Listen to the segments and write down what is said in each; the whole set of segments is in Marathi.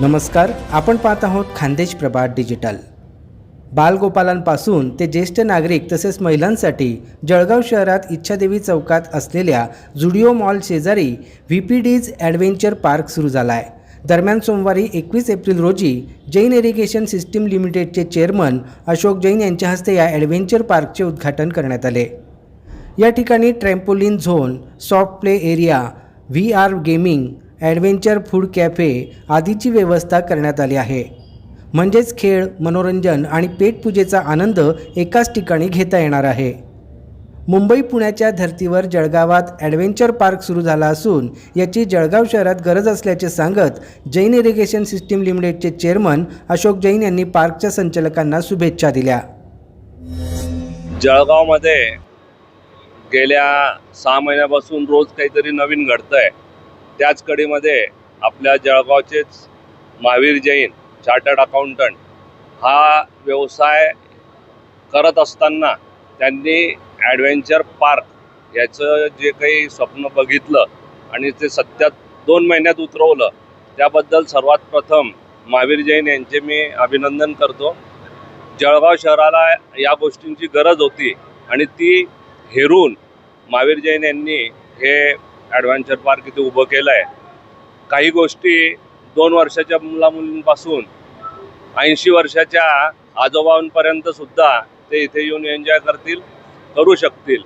नमस्कार आपण पाहत आहोत खानदेश प्रभात डिजिटल. बालगोपालांपासून ते ज्येष्ठ नागरिक तसेच महिलांसाठी जळगाव शहरात इच्छादेवी चौकात असलेल्या जुडिओ मॉल शेजारी V P D's adventure park सुरू झाला आहे दरम्यान सोमवारी एकवीस एप्रिल रोजी जैन इरिगेशन सिस्टीम लिमिटेडचे चेअरमन अशोक जैन यांच्या हस्ते या ॲडव्हेंचर पार्कचे उद्घाटन करण्यात आले. या ठिकाणी trampoline zone soft play area V R gaming adventure food cafe आदीची व्यवस्था करण्यात आली आहे. म्हणजेच खेळ मनोरंजन आणि पेटपूजेचा आनंद एकाच ठिकाणी घेता येणार आहे. मुंबई पुण्याच्या धर्तीवर जळगावात ॲडव्हेंचर पार्क सुरू झाला असून याची जळगाव शहरात गरज असल्याचे सांगत जैन इरिगेशन सिस्टीम लिमिटेडचे चेअरमन अशोक जैन यांनी पार्कच्या संचालकांना शुभेच्छा दिल्या. जळगावमध्ये गेल्या सहा महिन्यापासून रोज काहीतरी नवीन घडतं आहे त्याच कडीमध्ये आपल्या जळगावचेच महावीर जैन चार्टर्ड अकाउंटंट हा व्यवसाय करत असताना त्यांनी ॲडव्हेंचर पार्क याचं जे काही स्वप्न बघितलं आणि ते सध्या दोन महिन्यात उतरवलं त्याबद्दल सर्वात प्रथम महावीर जैन यांचे मी अभिनंदन करतो. जळगाव शहराला या गोष्टींची गरज होती आणि ती हेरून महावीर जैन यांनी हे ॲडव्हेंचर पार्क इथे उभं केलं आहे काही गोष्टी दोन वर्षाच्या मुलामुलींपासून ऐंशी वर्षाच्या आजोबांपर्यंत सुद्धा ते इथे येऊन एन्जॉय करतील करू शकतील.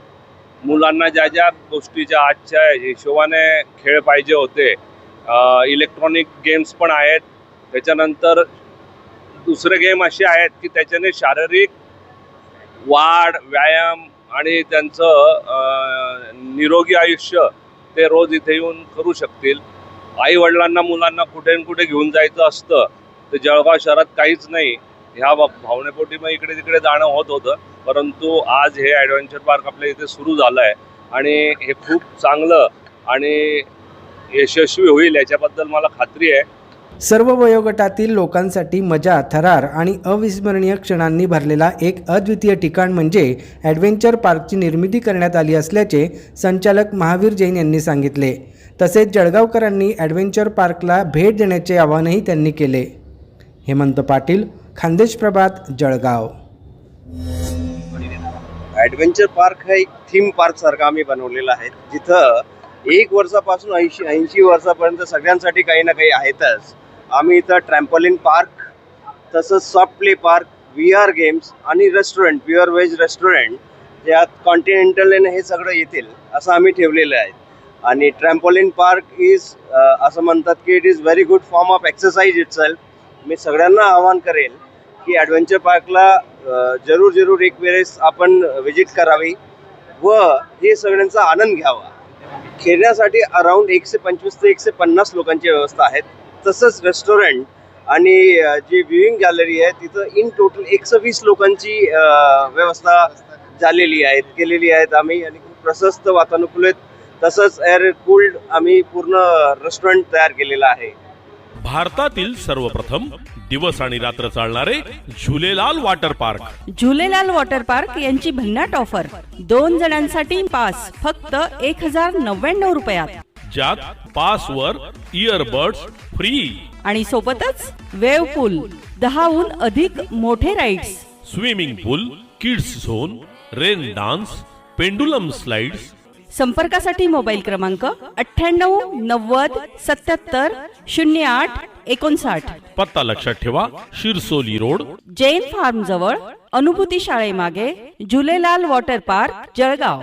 मुलांना ज्या ज्या गोष्टीच्या आजच्या हिशोबाने खेळ पाहिजे होते इलेक्ट्रॉनिक गेम्स पण आहेत. त्याच्यानंतर दुसरे गेम असे आहेत की त्याच्याने शारीरिक वाढ व्यायाम आणि त्यांचं निरोगी आयुष्य ते रोज इथे येऊन करू शकतील. आई वडिलांना मुलांना कुठे न कुठे घेऊन जायचं असतं. तर जळगाव शहरात काहीच नाही. ह्या भावनेपोटी मग इकडे तिकडे जाणं होत होतं. परंतु आज हे ॲडव्हेंचर पार्क आपल्या इथे सुरू झालं आहे आणि हे खूप चांगलं आणि यशस्वी होईल याच्याबद्दल मला खात्री आहे. सर्व वयोगटातील लोकांसाठी मजा थरार आणि अविस्मरणीय क्षणांनी भरलेला एक अद्वितीय ठिकाण म्हणजे ॲडव्हेंचर पार्कची निर्मिती करण्यात आली असल्याचे संचालक महावीर जैन यांनी सांगितले. तसेच जळगावकरांनी ॲडव्हेंचर पार्कला भेट देण्याचे आवाहनही त्यांनी केले. हेमंत पाटील खानदेश प्रभात जळगाव. ॲडव्हेंचर पार्क हा एक थीम पार्क सारखा आम्ही बनवलेला आहे. जिथं एक वर्षापासून ऐंशी ऐंशी वर्षापर्यंत सगळ्यांसाठी काही ना काही आहेतच. आम्ही इथं ट्रॅम्पॉलिन पार्क तसंच soft play park V R games आणि रेस्टॉरंट प्युअर व्हेज रेस्टॉरंट ज्यात कॉन्टिनेंटल हे सगळं येतील असं आम्ही ठेवलेलं आहे. आणि ट्रॅम्पोलिन पार्क इज असं म्हणतात की it is very good form of exercise it मी सगळ्यांना आवाहन करेल की ॲडव्हेंचर पार्कला जरूर जरूर एक वेळेस आपण व्हिजिट करावी व हे सगळ्यांचा आनंद घ्यावा. खेळण्यासाठी अराऊंड एकशे पंचवीस ते एकशे पन्नास लोकांची व्यवस्था आहेत. तसंच रेस्टॉरंट आणि जी व्ह्युईंग गॅलरी आहे तिथं इन टोटल एकशे वीस लोकांची व्यवस्था झालेली आहे केलेली आहेत आम्ही आणि खूप प्रशस्त वातानुकूलित तसंच एअर कूल्ड आम्ही पूर्ण रेस्टॉरंट तयार केलेलं आहे. भारतातील सर्वप्रथम दिवस आणि रात्र चालणारे Jhulelal water park Jhulelal water park यांची भन्नाट ऑफर दोन जणांसाठी पास फक्त एक हजार नव्याण्णव रुपयात. ज्यात पासवर इयरबड्स फ्री आणि सोबतच वेव पूल दहाहून अधिक मोठे rides swimming pool kids zone rain dance pendulum slides संपर्कासाठी मोबाईल क्रमांक अठ्ठ्याण्णव नव्वद सत्याहत्तर शून्य आठ एकोणसाठ. पत्ता लक्षात ठेवा शिरसोली रोड. जैन फार्म जवळ अनुभूती शाळेमागे झुलेलाल वॉटर पार्क जळगाव.